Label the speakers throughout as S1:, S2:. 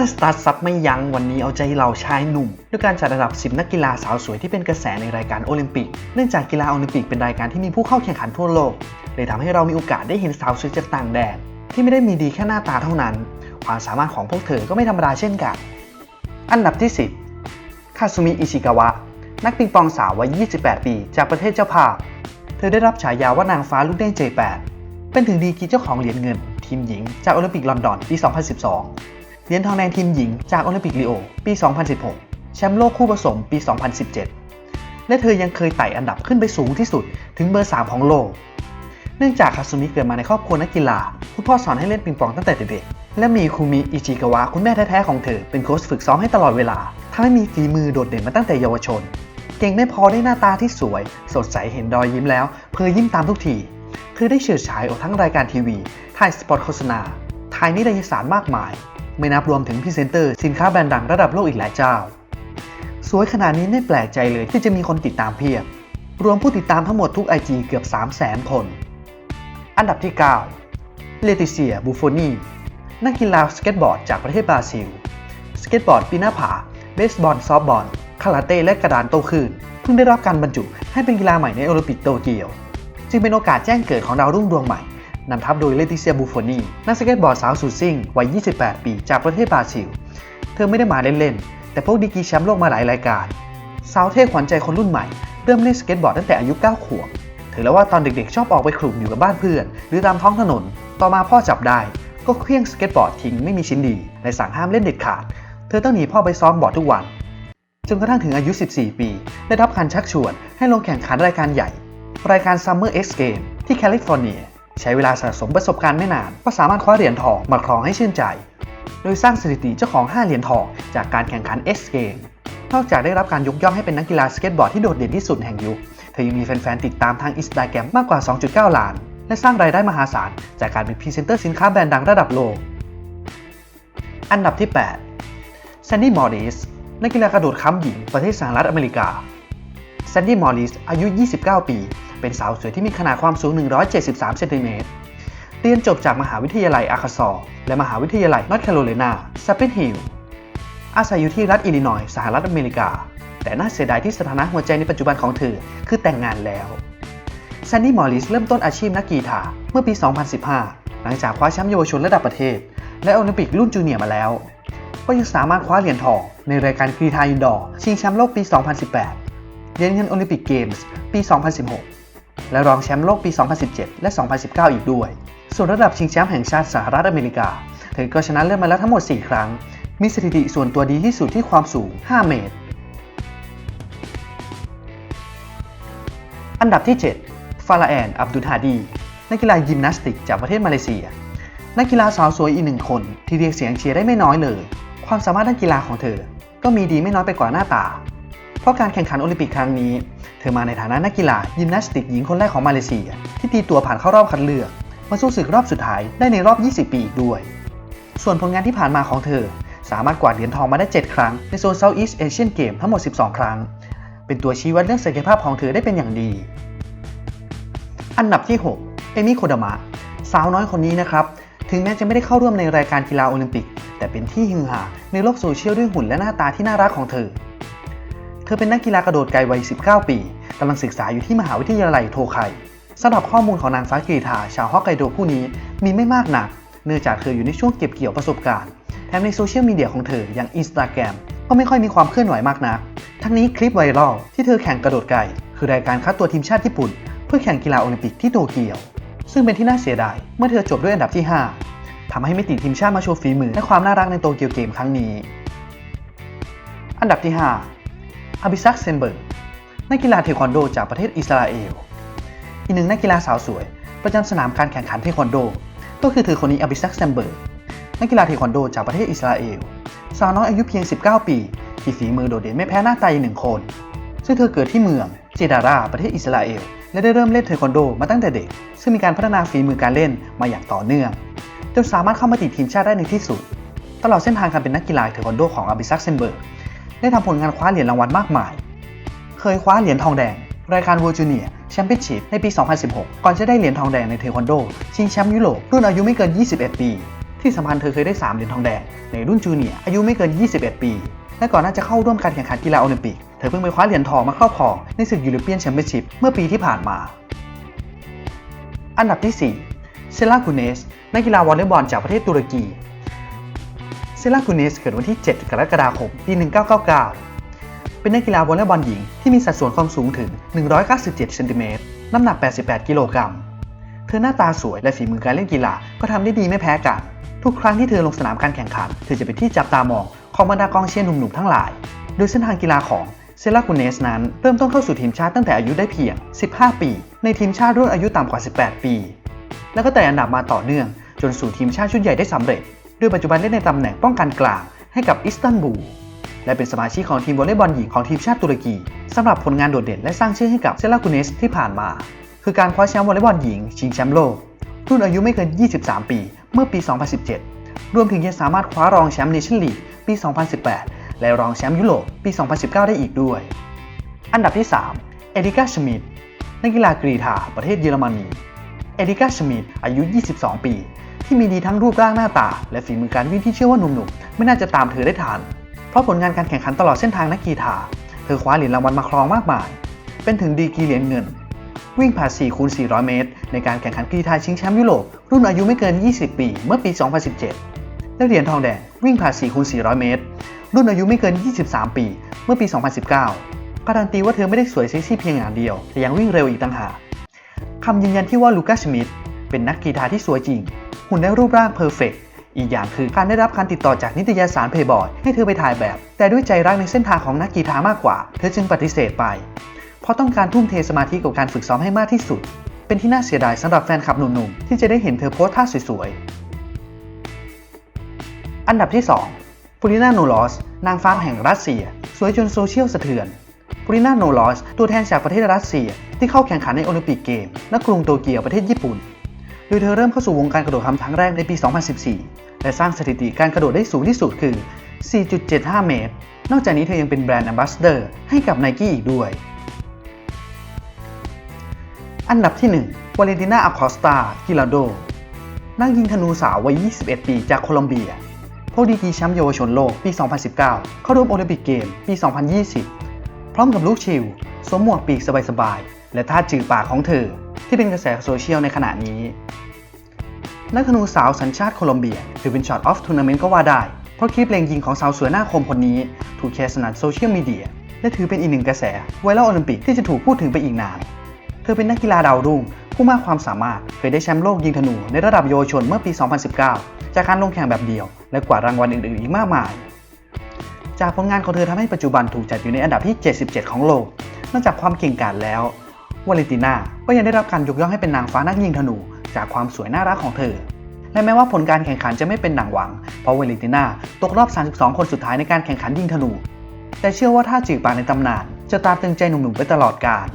S1: ตั้งสตาร์ทซับไม่ยั้งวันนี้เอาใจเราชายหนุ่มด้วยการจัดอันดับ 10 นักกีฬาสาวสวยที่เป็นกระแสในรายการโอลิมปิก เนื่องจากกีฬาโอลิมปิกเป็นรายการที่มีผู้เข้าแข่งขันทั่วโลก เลยทำให้เรามีโอกาสได้เห็นสาวสวยจากต่างแดน ที่ไม่ได้มีดีแค่หน้าตาเท่านั้น ความสามารถของพวกเธอก็ไม่ธรรมดาเช่นกัน อันดับที่ 10 คาซุมิ อิชิกาวะ นักปิงปองสาววัย 28 ปี จากประเทศเจ้าภาพ เธอได้รับฉายาว่านางฟ้าลูกเด้ง J8 เป็นถึงดีกรีเจ้าของเหรียญเงิน ทีมหญิงจากโอลิมปิกลอนดอนปี 2012 เหรียญทองแดงทีมหญิงจากโอลิมปิกริโอ ปี 2016 แชมป์โลกคู่ผสมปี 2017 และเธอยังเคยไต่อันดับขึ้นไปสูงที่สุดถึงเบอร์ 3 ของโลก เนื่องจากคาซุมิเกิดมาในครอบครัวนักกีฬา คุณพ่อสอนให้เล่นปิงปองตั้งแต่เด็กๆ และมีคุมิอิจิกาวะคุณแม่แท้ๆของเธอเป็นโค้ชฝึกซ้อมให้ตลอดเวลาทำให้มีฝีมือโดดเด่นมาตั้งแต่เยาวชน เก่งไม่พอได้หน้าตาที่สวย สดใสเห็นรอยยิ้มแล้ว เพอยิ้มตามทุกที เธอได้เฉิดฉายออกทั้งรายการทีวี ถ่ายสปอตโฆษณา ถ่ายนิตยสารมากมาย ไม่นับรวมถึงพรีเซนเตอร์สินค้าแบรนด์ดังระดับโลกอีกหลายเจ้า สวยขนาดนี้ไม่แปลกใจเลยที่จะมีคนติดตามเพียบ รวมผู้ติดตามทั้งหมดทุก IG เกือบ 3 0 0 0 0 0คน อันดับที่ 9 เลติเซียบูโฟนีนักกีฬาสเก็ตบอร์ดจากประเทศบราซิล สเก็ตบอร์ดปีหน้าผา เบสบอล ซอฟบอล คาราเต้ และกระดานโต้คลื่น เพิ่งได้รับการบรรจุให้เป็นกีฬาใหม่ในโอลิมปิกโตเกียว จึงเป็นโอกาสแจ้งเกิดของดาวรุ่งดวงใหม่ นำทัพโดยเลติเซียบูโฟนีนักสเก็ตบอร์ดสาวสุดซิ่งวัย 28 ปี จากประเทศบราซิล เธอไม่ได้มาเล่นๆ แต่พวกดีกีแชมป์โลกมาหลายรายการ สาวเท่ขวัญใจคนรุ่นใหม่ เริ่มเล่นสเก็ตบอร์ดตั้งแต่อายุ 9 ขวบถือแล้วว่าตอนเด็กๆ ชอบออกไปขลุ่มอยู่กับบ้านเพื่อน หรือตามท้องถนน ต่อมาพ่อจับได้ ก็เคลี้ยงสเก็ตบอร์ดทิ้งไม่มีชิ้นดีและสั่งห้ามเล่นเด็ดขาด เธอต้องหนีพ่อไปซ้อมบอร์ดทุกวันจนกระทั่งถึงอายุ 14 ปี ได้รับการชักชวนให้ลงแข่งขันรายการใหญ่ รายการ Summer X Game ที่แคลิฟอร์เนีย ใช้เวลาสะสมประสบการณ์ไม่นาน ก็สามารถคว้าเหรียญทองมาครองให้ชื่นใจ โดยสร้างสถิติเจ้าของ 5 เหรียญทองจากการแข่งขัน X Game นอกจากได้รับการยกย่องให้เป็นนักกีฬาสเก็ตบอร์ดที่โดดเด่นที่สุดแห่งยุค เธอยังมีแฟนๆติดตามทางอินสตาแกรมมากกว่า 2.9 ล้าน และสร้างรายได้มหาศาล จากการเป็นพรีเซนเตอร์สินค้าแบรนด์ดังระดับโลก อันดับที่8แซนดี้มอริสนักกีฬากระโดดค้ำหญิงประเทศสหรัฐอเมริกา แซนดี้มอริสอายุ 29 ปี เป็นสาวสวยที่มีขนาดความสูง 173 เซนติเมตร เรียนจบจากมหาวิทยาลัยอาคาซอร์และมหาวิทยาลัยนอร์ทแคโรไลนาสเปนฮิลอาศัยอยู่ที่รัฐอิลลินอยส์สหรัฐอเมริกา แต่น่าเสียดายที่สถานะหัวใจในปัจจุบันของเธอ คือแต่งงานแล้วแซนดี้มอริสเริ่มต้นอาชีพนักกีฬาเมื่อปี 2015 หลังจากคว้าแชมป์เยาวชนระดับประเทศ และโอลิมปิกรุ่นจูเนียร์มาแล้ว ก็ยังสามารถคว้าเหรียญทองในรายการกีฬาอินดอร์ชิงแชมป์โลกปี 2018 เหรียญเงินโอลิมปิกเกมส์ปี 2016 และรองแชมป์โลกปี 2017 และ 2019 อีกด้วย ส่วนระดับชิงแชมป์แห่งชาติสหรัฐอเมริกา เธอก็ชนะเลิศมาแล้วทั้งหมด 4 ครั้ง มีสถิติส่วนตัวดีที่สุดที่ความสูง 5 เมตร อันดับที่ 7 ฟาราแอน อับดุลฮาดี นักกีฬายิมนาสติกจากประเทศมาเลเซีย นักกีฬาสาวสวยอีกหนึ่งคนที่เรียกเสียงเชียร์ได้ไม่น้อยเลย ความสามารถด้านกีฬาของเธอ ก็มีดีไม่น้อยไปกว่าหน้าตา เพราะการแข่งขันโอลิมปิกครั้งนี้ เธอมาในฐานะนักกีฬายิมนาสติกหญิงคนแรกของมาเลเซีย ที่ตีตัวผ่านเข้ารอบคัดเลือก มาสู้ศึกรอบสุดท้ายได้ในรอบ 20 ปีอีกด้วย ส่วนผลงานที่ผ่านมาของเธอ สามารถกวาดเหรียญทองมาได้ 7 ครั้งในโซน Southeast Asian Game ทั้งหมด 12 ครั้ง เป็นตัวชี้วัดเรื่องศักยภาพของเธอได้เป็นอย่างดี อันดับที่ 6 เอมิโคดามะสาวน้อยคนนี้นะครับถึงแม้จะไม่ได้เข้าร่วมในรายการกีฬาโอลิมปิก แต่เป็นที่ฮือฮาในโลกโซเชียลด้วยหุ่นและหน้าตาที่น่ารักของเธอ ธอเป็นนักกีฬากระโดดไกลวัย 19 ปีกำลังศึกษาอยู่ที่มหาวิทยาลัยโทไคสำหรับข้อมูลของนางฟ้ากรีธาชาวฮอกไกโดผู้นี้มีไม่มากนัก เนื่องจากเธออยู่ในช่วงเก็บเกี่ยวประสบการณ์ แถมในโซเชียลมีเดียของเธออย่าง Instagram ก็ไม่ค่อยมีความเคลื่อนไหวมากนัก ทั้งนี้คลิปไวรัลที่เธอแข่งกระโดดไกลคือรายการคัดตัวทีมชาติญี่ปุ่น เพื่อแข่งกีฬาโอลิมปิกที่โตเกียว ซึ่งเป็นที่น่าเสียดายเมื่อเธอจบด้วยอันดับที่ 5ทำให้ไม่ติดทีมชาติมาโชว์ฝีมือและความน่ารักในโตเกียวเกมครั้งนี้ อันดับที่ 5 อาบิซักเซนเบิร์กนักกีฬาเทควันโดจากประเทศอิสราเอล อีกหนึ่งนักกีฬาสาวสวย ประจำสนามการแข่งขันเทควันโด ก็คือเธอคนนี้อาบิซักเซนเบิร์กนักกีฬาเทควันโดจากประเทศอิสราเอล สาวน้อยอายุเพียง 19 ปีที่ฝีมือโดดเด่นไม่แพ้หน้าตาอีกหนึ่งคน ซึ่งเธอเกิดที่เมืองเจดาราประเทศอิสราเอล และได้เริ่มเล่นเทควันโดมาตั้งแต่เด็ก ซึ่งมีการพัฒนาฝีมือการเล่นมาอย่างต่อเนื่องจนสามารถเข้ามาติดทีมชาติได้ในที่สุด ตลอดเส้นทางการเป็นนักกีฬาเทควันโดของอาบิซักเซนเบิร์ก ได้ทำผลงานคว้าเหรียญรางวัลมากมาย เคยคว้าเหรียญทองแดง รายการ World Junior Championship ในปี 2016 ก่อนจะได้เหรียญทองแดงในเทควันโด ชิงแชมป์ยุโรปรุ่นอายุไม่เกิน 21 ปี ที่สำคัญเธอเคยได้ 3 เหรียญทองแดง ในรุ่นจูเนียอายุไม่เกิน 21 ปี และก่อนหน้าจะเข้าร่วมการแข่งขันกีฬาโอลิมปิก เธอเพิ่งไปคว้าเหรียญทองมาครอบครองในศึกยูโรเปียนแชมเปี้ยนชิพเมื่อปีที่ผ่านมา อันดับที่4เซลาคูเนสนักกีฬาวอลเลย์บอลจากประเทศตุรกี เซลาคูเนสเกิดวันที่ 7 กรกฎาคม ปี 1999 เป็นนักกีฬาวอลเลย์บอลหญิงที่มีสัดส่วนความสูงถึง 197 เซนติเมตร น้ำหนัก 88 กิโลกรัม เธอหน้าตาสวยและฝีมือการเล่นกีฬาก็ทำได้ดีไม่แพ้กัน ทุกครั้งที่เธอลงสนามการแข่งขัน เธอจะเป็นที่จับตามองของบรรดากองเชียร์หนุ่มๆทั้งหลาย โดยเส้นทางกีฬาของเซลาคูเนสนั้นเริ่มต้นเข้าสู่ทีมชาติตั้งแต่อายุได้เพียง 15 ปี ในทีมชาติรุ่นอายุต่ำกว่า 18 ปี แล้วก็แต่อันดับมาต่อเนื่อง จนสู่ทีมชาติชุดใหญ่ได้สำเร็จ โดยปัจจุบันเล่นในตำแหน่งป้องกันกลางให้กับอิสตันบูลและเป็นสมาชิกของทีมวอลเลย์บอลหญิงของทีมชาติตุรกีสำหรับผลงานโดดเด่นและสร้างชื่อให้กับเซลาคูเนสที่ผ่านมา คือการคว้าแชมป์วอลเลย์บอลหญิง ชิงแชมป์โลก รุ่นอายุไม่เกิน 23 ปี เมื่อปี 2017 รวมถึงยังสามารถคว้ารองแชมป์เนชั่นลีกปี 2018 และรองแชมป์ยุโรปปี 2019 ได้อีกด้วย อันดับที่ 3 เอริกาชมิดนักกีฬากรีฑาประเทศเยอรมนีเอริกาชมิดอายุ 22 ปี ที่มีดีทั้งรูปร่างหน้าตา และฝีมือการวิ่งที่เชื่อว่าหนุ่มๆ ไม่น่าจะตามเธอได้ทัน เพราะผลงานการแข่งขันตลอดเส้นทางนักกีฬาเธอคว้าเหรียญรางวัลมาครองมากมาย เป็นถึงดีกีเหรียญเงิน วิ่งผ่าน4คูณ400 เมตร ในการแข่งขันกรีฑาชิงแชมป์ยุโรปรุ่นอายุไม่เกิน 20 ปี เมื่อปี 2017 และเหรียญทองแดงวิ่งผ่าน4คูณ400 เมตร รุ่นอายุไม่เกิน 23 ปี เมื่อปี 2019 การันตีว่าเธอไม่ได้สวยเซ็กซี่เพียงอย่างเดียว แต่ยังวิ่งเร็วอีกต่างหากคำยืนยันที่ว่าลูกัสมิดเป็นนักกีฬาที่สวยจริง หุ่นและรูปร่างเพอร์เฟกอีกอย่างคือการได้รับการติดต่อจากนิตยสารเพย์บอยให้เธอไปถ่ายแบบ แต่ด้วยใจรักในเส้นทางของนักกีฬามากกว่า เธอจึงปฏิเสธไป เพราะต้องการทุ่มเทสมาธิกับการฝึกซ้อมให้มากที่สุด เป็นที่น่าเสียดายสำหรับแฟนคลับหนุ่มๆที่จะได้เห็นเธอโพสท่าสวยๆ อันดับที่2ฟูรินาโนลอสนางฟ้าแห่งรัสเซีย สวยจนโซเชียลสะเทือนฟูรินาโนลอสตัวแทนจากประเทศรัสเซีย ที่เข้าแข่งขันในโอลิมปิกเกมณกรุงโตเกียวประเทศญี่ปุ่น โดยเธอเริ่มเข้าสู่วงการกระโดดคำครั้งแรกในปี 2014 และสร้างสถิติการกระโดดได้สูงที่สุดคือ 4.75 เมตร นอกจากนี้เธอยังเป็นแบรนด์ a m b a s s a d o r ให้กับ Nike อีกด้วย อันดับที่1วาเลนติน่าอ c คอสตากิลาโดนักยิงธนูสาววัย 21 ปีจากโคลอมเบียผู้ดีกีแชมป์เยาวชนโลกปี 2019 เข้าร่วมโอลิมปิกเกมปี 2020 พร้อมกับลูกชิลสวมหมวกปีกสบายๆ และท่าจือปากของเธอ ที่เป็นกระแสโซเชียลในขณะนี้ นักธนูสาวสัญชาติโคลอมเบีย ถือเป็นช็อตออฟทัวร์นาเมนต์ก็ว่าได้ เพราะคลิปเลงยิงของสาวสวยหน้าคมคนนี้ ถูกแชร์สนั่นโซเชียลมีเดียและถือเป็นอีกหนึ่งกระแสไวรัลโอลิมปิกที่จะถูกพูดถึงไปอีกนาน เธอเป็นนักกีฬาดาวรุ่ง ผู้มากความสามารถเคยได้แชมป์โลกยิงธนูในระดับเยาวชนเมื่อปี 2019 จากการลงแข่งแบบเดียว และกว่ารางวัลอื่นๆ อีกมากมาย จากผลงานของเธอทำให้ปัจจุบันถูกจัดอยู่ในอันดับที่ 77 ของโลก นอกจากความเก่งกาจแล้ว วาเลนติน่าก็ยังได้รับการยกย่องให้เป็นนางฟ้านักยิงธนู จากความสวยน่ารักของเธอ และแม้ว่าผลการแข่งขันจะไม่เป็นหนังหวัง เพราะวาเลนติน่าตกรอบ 32 คนสุดท้ายในการแข่งขันยิงธนู แต่เชื่อว่าท่าจีบปากในตำนาน จะตราตึงใจหนุ่มๆไปตลอดกาล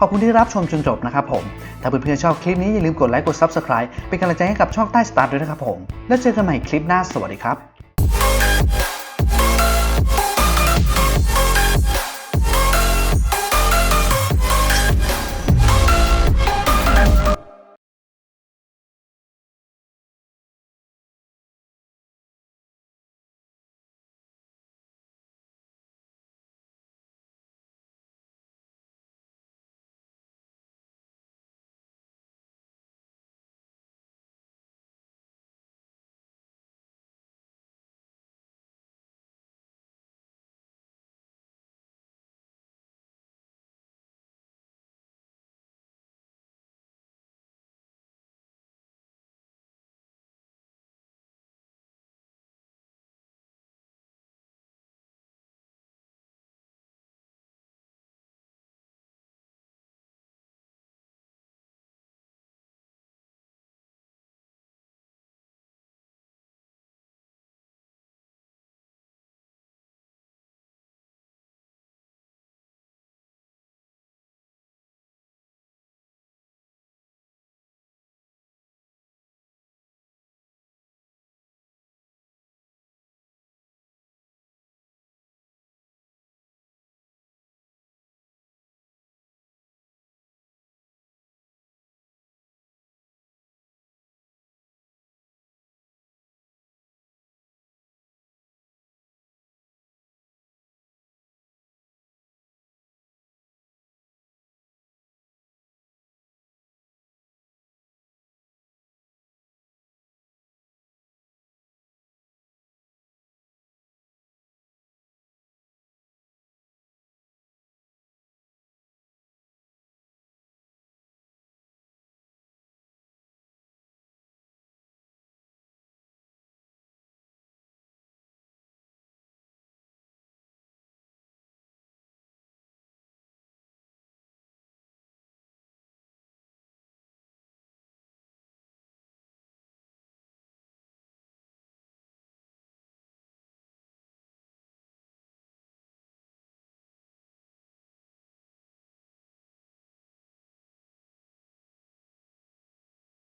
S1: ขอบคุณที่รับชมจนจบนะครับผม ถ้าเพื่อนๆชอบคลิปนี้อย่าลืมกดไลค์กด Subscribe เป็นกำลังใจให้กับช่องใต้สตาร์ด้วยนะครับผม แล้วเจอกันใหม่คลิปหน้าสวัสดีครับ